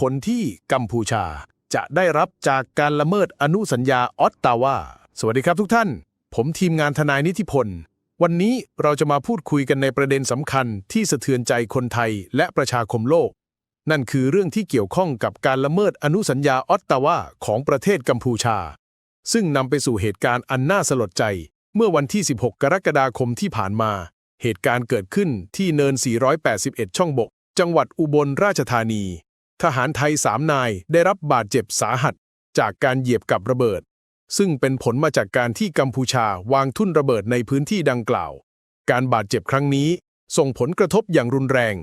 คนที่กัมพูชาจะได้รับจากการละเมิดอนุสัญญาออตตาวา สวัสดีครับทุกท่าน ผมทีมงานทนายนิติพล วันนี้เราจะมาพูดคุยกันในประเด็นสำคัญที่สะเทือนใจคนไทยและประชาคมโลก นั่นคือเรื่องที่เกี่ยวข้องกับการละเมิดอนุสัญญาออตตาวาของประเทศกัมพูชา ซึ่งนำไปสู่เหตุการณ์อันน่าสลดใจ เมื่อวันที่ 16 กรกฎาคมที่ผ่านมา เหตุการณ์เกิดขึ้นที่เนิน 481 ช่องบก จังหวัดอุบลราชธานี ทหารไทยสามนายได้รับบาดเจ็บสาหัส จากการเหยียบกับระเบิด ซึ่งเป็นผลมาจากการที่กัมพูชาวางทุ่นระเบิดในพื้นที่ดังกล่าว การบาดเจ็บครั้งนี้ ส่งผลกระทบอย่างรุนแรง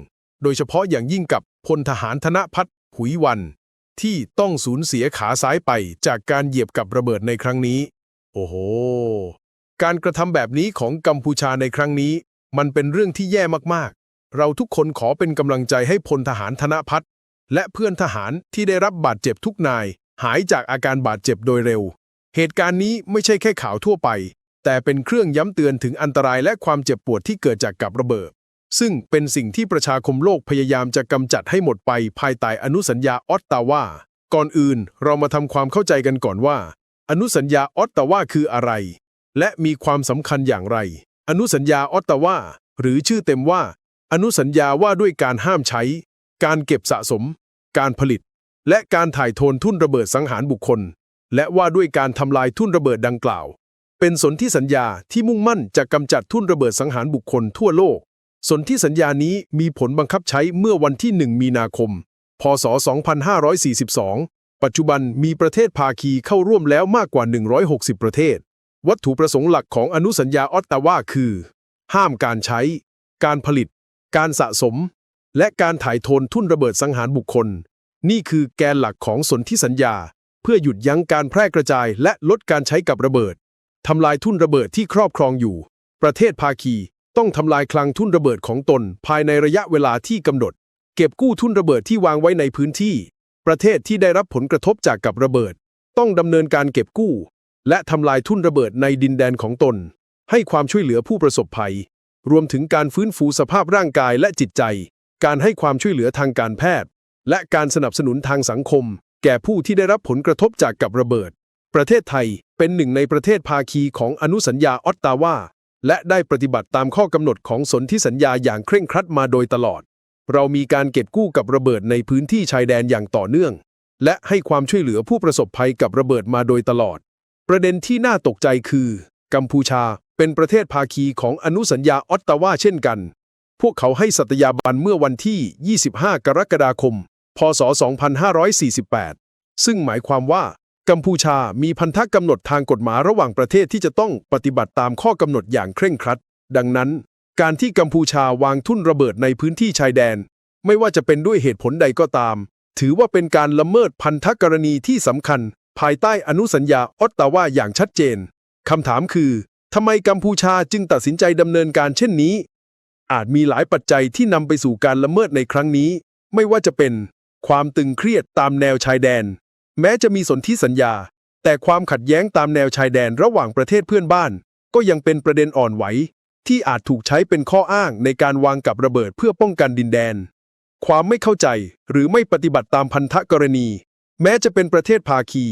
โดยเฉพาะอย่างยิ่งกับพลทหารธนพัฒน์หุยวัน ที่ต้องสูญเสียขาซ้ายไปจากการเหยียบกับระเบิดในครั้งนี้ โอ้โห การกระทำแบบนี้ของกัมพูชาในครั้งนี้ มันเป็นเรื่องที่แย่มากๆ เราทุกคนขอเป็นกำลังใจให้พลทหารธนพัฒน์ และเพื่อนทหารที่ได้รับบาดเจ็บทุกนาย หายจากอาการบาดเจ็บโดยเร็ว เหตุการณ์นี้ไม่ใช่แค่ข่าวทั่วไป แต่เป็นเครื่องย้ำเตือนถึงอันตรายและความเจ็บปวดที่เกิดจากกับระเบิด ซึ่งเป็นสิ่งที่ประชาคมโลกพยายามจะกำจัดให้หมดไปภายใต้อนุสัญญาออตตาวาก่อนอื่นเรามาทำความเข้าใจกันก่อนว่า อนุสัญญาออตตาวาคืออะไร และมีความสำคัญอย่างไร อนุสัญญาออตตาวาหรือชื่อเต็มว่า อนุสัญญาว่าด้วยการห้ามใช้ การเก็บสะสม การผลิต และการถ่ายโทนทุ่นระเบิดสังหารบุคคล และว่าด้วยการทำลายทุ่นระเบิดดังกล่าว เป็นสนธิสัญญาที่มุ่งมั่นจะกำจัดทุ่นระเบิดสังหารบุคคลทั่วโลก สนธิสัญญานี้มีผลบังคับใช้เมื่อวันที่ 1 มีนาคม พศ 2542 ปัจจุบันมีประเทศภาคีเข้าร่วมแล้วมากกว่า 160 ประเทศ วัตถุประสงค์หลักของอนุสัญญาออตตาวาคือ ห้ามการใช้ การผลิต การสะสม และการถ่ายโทนทุ่นระเบิดสังหารบุคคล นี่คือแกนหลักของสนธิสัญญา เพื่อหยุดยั้งการแพร่กระจาย และลดการใช้กับระเบิดทำลายทุ่นระเบิดที่ครอบครองอยู่ ประเทศภาคีต้องทำลายคลังทุ่นระเบิดของตน ภายในระยะเวลาที่กำหนด เก็บกู้ทุ่นระเบิดที่วางไว้ในพื้นที่ ประเทศที่ได้รับผลกระทบจากกับระเบิด ต้องดำเนินการเก็บกู้ และทำลายทุ่นระเบิดในดินแดนของตน ให้ความช่วยเหลือผู้ประสบภัย รวมถึงการฟื้นฟูสภาพร่างกายและจิตใจ การให้ความช่วยเหลือทางการแพทย์ และการสนับสนุนทางสังคม แก่ผู้ที่ได้รับผลกระทบจากกับระเบิด ประเทศไทยเป็นหนึ่งในประเทศภาคีของอนุสัญญาออตตาวาและได้ปฏิบัติตามข้อกำหนดของสนธิสัญญาอย่างเคร่งครัดมาโดยตลอด เรามีการเก็บกู้กับระเบิดในพื้นที่ชายแดนอย่างต่อเนื่อง และให้ความช่วยเหลือผู้ประสบภัยกับระเบิดมาโดยตลอด ประเด็นที่น่าตกใจคือ กัมพูชาเป็นประเทศภาคีของอนุสัญญาออตตาวาเช่นกัน พวกเขาให้สัตยาบันเมื่อวันที่ 25 กรกฎาคม พศ 2548 ซึ่งหมายความว่า กัมพูชามีพันธกำหนดทางกฎหมายระหว่างประเทศที่จะต้องปฏิบัติตามข้อกำหนดอย่างเคร่งครัด ดังนั้น การที่กัมพูชาวางทุ่นระเบิดในพื้นที่ชายแดน ไม่ว่าจะเป็นด้วยเหตุผลใดก็ตาม ถือว่าเป็นการละเมิดพันธกรณีที่สำคัญ ภายใต้อนุสัญญาออตตาวาอย่างชัดเจนคำถามคือทำไมกัมพูชาจึงตัดสินใจดำเนินการเช่นนี้ อาจมีหลายปัจจัยที่นำไปสู่การละเมิดในครั้งนี้ ไม่ว่าจะเป็น ความตึงเครียดตามแนวชายแดน แม้จะมีสนธิสัญญา แต่ความขัดแย้งตามแนวชายแดนระหว่างประเทศเพื่อนบ้าน ก็ยังเป็นประเด็นอ่อนไหว ที่อาจถูกใช้เป็นข้ออ้างในการวางกับระเบิดเพื่อป้องกันดินแดน ความไม่เข้าใจหรือไม่ปฏิบัติตามพันธกรณี แม้จะเป็นประเทศภาคี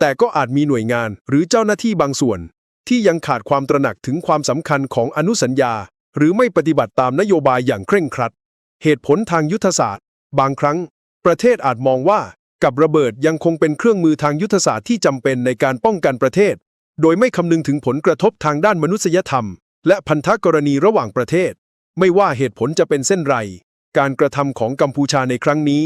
แต่ก็อาจมีหน่วยงานหรือเจ้าหน้าที่บางส่วน ที่ยังขาดความตระหนักถึงความสำคัญของอนุสัญญา หรือไม่ปฏิบัติตามนโยบายอย่างเคร่งครัด เหตุผลทางยุทธศาสตร์ บางครั้ง ประเทศอาจมองว่ากับระเบิดยังคงเป็นเครื่องมือทางยุทธศาสตร์ที่จำเป็นในการป้องกันประเทศ โดยไม่คำนึงถึงผลกระทบทางด้านมนุษยธรรม และพันธกรณีระหว่างประเทศ ไม่ว่าเหตุผลจะเป็นเส้นไร การกระทำของกัมพูชาในครั้งนี้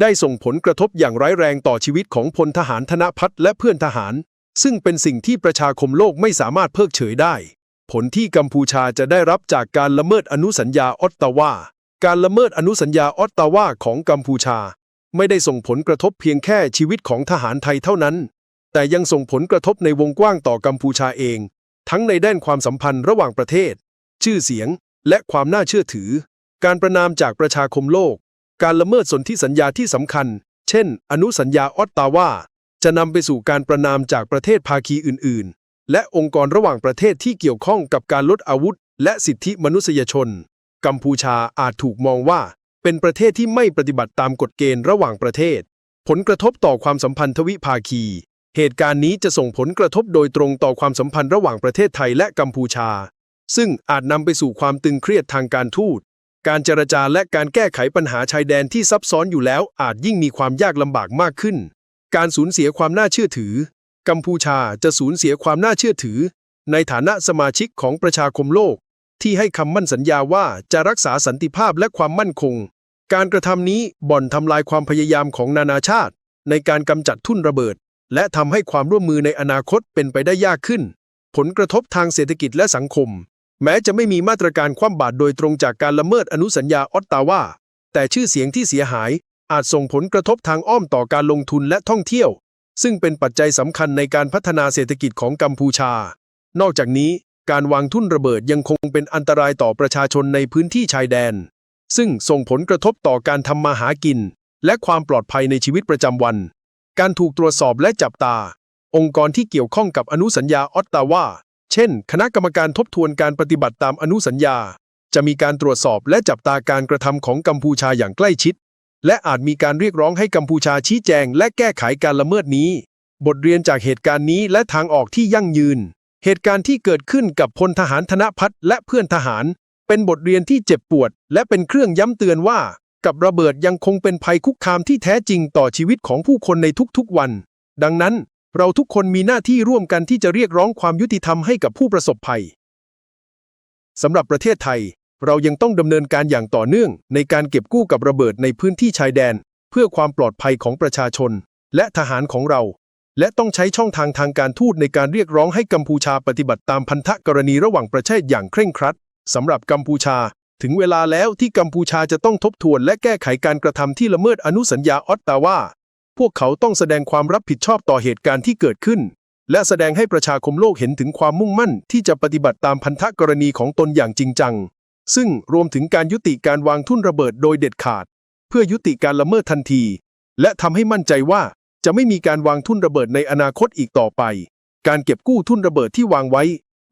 ได้ส่งผลกระทบอย่างร้ายแรงต่อชีวิตของพลทหารธนพัฒน์และเพื่อนทหาร ซึ่งเป็นสิ่งที่ประชาคมโลกไม่สามารถเพิกเฉยได้ ผลที่กัมพูชาจะได้รับจากการละเมิดอนุสัญญาออตตาวา การละเมิดอนุสัญญาออตตาวาของกัมพูชา ไม่ได้ส่งผลกระทบเพียงแค่ชีวิตของทหารไทยเท่านั้น แต่ยังส่งผลกระทบในวงกว้างต่อกัมพูชาเอง ทั้งในด้านความสัมพันธ์ระหว่างประเทศ ชื่อเสียง และความน่าเชื่อถือ การประนามจากประชาคมโลก การละเมิดสนธิสัญญาที่สำคัญ เช่น อนุสัญญาออตตาวาจะนำไปสู่การประนามจากประเทศภาคีอื่น ๆ และองค์กรระหว่างประเทศที่เกี่ยวข้องกับการลดอาวุธ และสิทธิมนุษยชน กัมพูชาอาจถูกมองว่า เป็นประเทศที่ไม่ปฏิบัติตามกฎเกณฑ์ระหว่างประเทศ ผลกระทบต่อความสัมพันธ์ทวิภาคี เหตุการณ์นี้จะส่งผลกระทบโดยตรงต่อความสัมพันธ์ระหว่างประเทศไทยและกัมพูชา ซึ่งอาจนำไปสู่ความตึงเครียดทางการทูตการเจรจาและการแก้ไขปัญหาชายแดนที่ซับซ้อนอยู่แล้วอาจยิ่งมีความยากลำบากมากขึ้น การสูญเสียความน่าเชื่อถือ กัมพูชาจะสูญเสียความน่าเชื่อถือ ในฐานะสมาชิกของประชาคมโลก ที่ให้คำมั่นสัญญาว่าจะรักษาสันติภาพและความมั่นคง การกระทำนี้บ่อนทำลายความพยายามของนานาชาติ ในการกำจัดทุ่นระเบิด และทำให้ความร่วมมือในอนาคตเป็นไปได้ยากขึ้น ผลกระทบทางเศรษฐกิจและสังคม แม้จะไม่มีมาตรการคว่ำบาตรโดยตรงจากการละเมิดอนุสัญญาออตตาวาแต่ชื่อเสียงที่เสียหายอาจส่งผลกระทบทางอ้อมต่อการลงทุนและท่องเที่ยว ซึ่งเป็นปัจจัยสำคัญในการพัฒนาเศรษฐกิจของกัมพูชา นอกจากนี้การวางทุ่นระเบิดยังคงเป็นอันตรายต่อประชาชนในพื้นที่ชายแดน ซึ่งส่งผลกระทบต่อการทำมาหากิน และความปลอดภัยในชีวิตประจำวัน การถูกตรวจสอบและจับตา องค์กรที่เกี่ยวข้องกับอนุสัญญาออตตาวาเช่น คณะกรรมการทบทวนการปฏิบัติตามอนุสัญญา จะมีการตรวจสอบและจับตาการกระทำของกัมพูชาอย่างใกล้ชิด และอาจมีการเรียกร้องให้กัมพูชาชี้แจง และแก้ไขการละเมิดนี้ บทเรียนจากเหตุการณ์นี้และทางออกที่ยั่งยืน เหตุการณ์ที่เกิดขึ้นกับพลทหารธนพัฒน์และเพื่อนทหาร เป็นบทเรียนที่เจ็บปวด และเป็นเครื่องย้ำเตือนว่า กับระเบิดยังคงเป็นภัยคุกคามที่แท้จริงต่อชีวิตของผู้คนในทุกๆวัน ดังนั้น เราทุกคนมีหน้าที่ร่วมกันที่จะเรียกร้องความยุติธรรมให้กับผู้ประสบภัยสำหรับประเทศไทย เรายังต้องดำเนินการอย่างต่อเนื่อง ในการเก็บกู้กับระเบิดในพื้นที่ชายแดน เพื่อความปลอดภัยของประชาชน และทหารของเรา และต้องใช้ช่องทางทางการทูตในการเรียกร้องให้กัมพูชาปฏิบัติตามพันธกรณีระหว่างประเทศอย่างเคร่งครัดสำหรับกัมพูชา ถึงเวลาแล้วที่กัมพูชาจะต้องทบทวน และแก้ไขการกระทำที่ละเมิดอนุสัญญาออตตาวาพวกเขาต้องแสดงความรับผิดชอบต่อเหตุการณ์ที่เกิดขึ้น และแสดงให้ประชาคมโลกเห็นถึงความมุ่งมั่นที่จะปฏิบัติตามพันธกรณีของตนอย่างจริงจัง ซึ่งรวมถึงการยุติการวางทุ่นระเบิดโดยเด็ดขาด เพื่อยุติการละเมิดทันที และทำให้มั่นใจว่าจะไม่มีการวางทุ่นระเบิดในอนาคตอีกต่อไป การเก็บกู้ทุ่นระเบิดที่วางไว้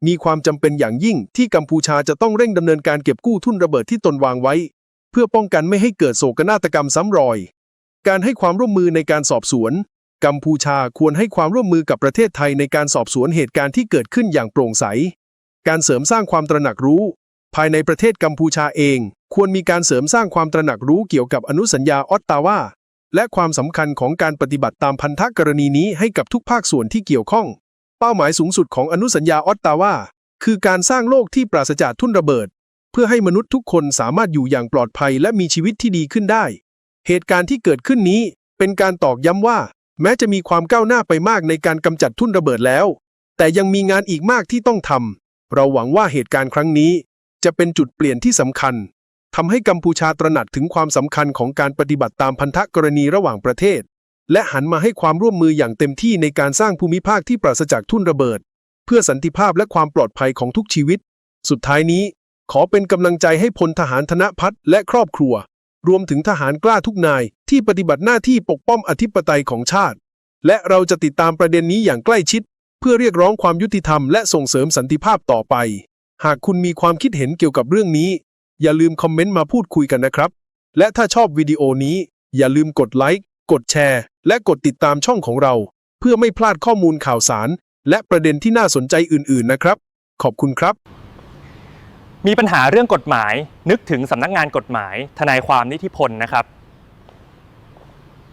มีความจำเป็นอย่างยิ่งที่กัมพูชาจะต้องเร่งดำเนินการเก็บกู้ทุ่นระเบิดที่ตนวางไว้ เพื่อป้องกันไม่ให้เกิดโศกนาฏกรรมซ้ำรอย การให้ความร่วมมือในการสอบสวน กัมพูชาควรให้ความร่วมมือกับประเทศไทยในการสอบสวนเหตุการณ์ที่เกิดขึ้นอย่างโปร่งใส การเสริมสร้างความตระหนักรู้ ภายในประเทศกัมพูชาเอง ควรมีการเสริมสร้างความตระหนักรู้เกี่ยวกับอนุสัญญาออตตาวาและความสำคัญของการปฏิบัติตามพันธกรณีนี้ให้กับทุกภาคส่วนที่เกี่ยวข้อง เป้าหมายสูงสุดของอนุสัญญาออตตาวาคือการสร้างโลกที่ปราศจากทุ่นระเบิด เพื่อให้มนุษย์ทุกคนสามารถอยู่อย่างปลอดภัยและมีชีวิตที่ดีขึ้นได้ เหตุการณ์ที่เกิดขึ้นนี้ เป็นการตอกย้ำว่า แม้จะมีความก้าวหน้าไปมากในการกำจัดทุ่นระเบิดแล้ว แต่ยังมีงานอีกมากที่ต้องทำเราหวังว่าเหตุการณ์ครั้งนี้ จะเป็นจุดเปลี่ยนที่สำคัญทำให้กัมพูชาตระหนักถึงความสำคัญของการปฏิบัติตามพันธกรณีระหว่างประเทศ และหันมาให้ความร่วมมืออย่างเต็มที่ในการสร้างภูมิภาคที่ปราศจากทุ่นระเบิด เพื่อสันติภาพและความปลอดภัยของทุกชีวิต สุดท้ายนี้ ขอเป็นกำลังใจให้พลทหารธนพัฒน์และครอบครัว รวมถึงทหารกล้าทุกนายที่ปฏิบัติหน้าที่ปกป้องอธิปไตยของชาติ และเราจะติดตามประเด็นนี้อย่างใกล้ชิด เพื่อเรียกร้องความยุติธรรมและส่งเสริมสันติภาพต่อไป หากคุณมีความคิดเห็นเกี่ยวกับเรื่องนี้ อย่าลืมคอมเมนต์มาพูดคุยกันนะครับ และถ้าชอบวิดีโอนี้ อย่าลืมกดไลค์ กดแชร์ และกดติดตามช่องของเรา เพื่อไม่พลาดข้อมูลข่าวสาร และประเด็นที่น่าสนใจอื่น ๆ นะครับ ขอบคุณครับ มีปัญหาเรื่องกฎหมาย นึกถึงสำนักงานกฎหมาย ทนายความนิธิพลนะครับ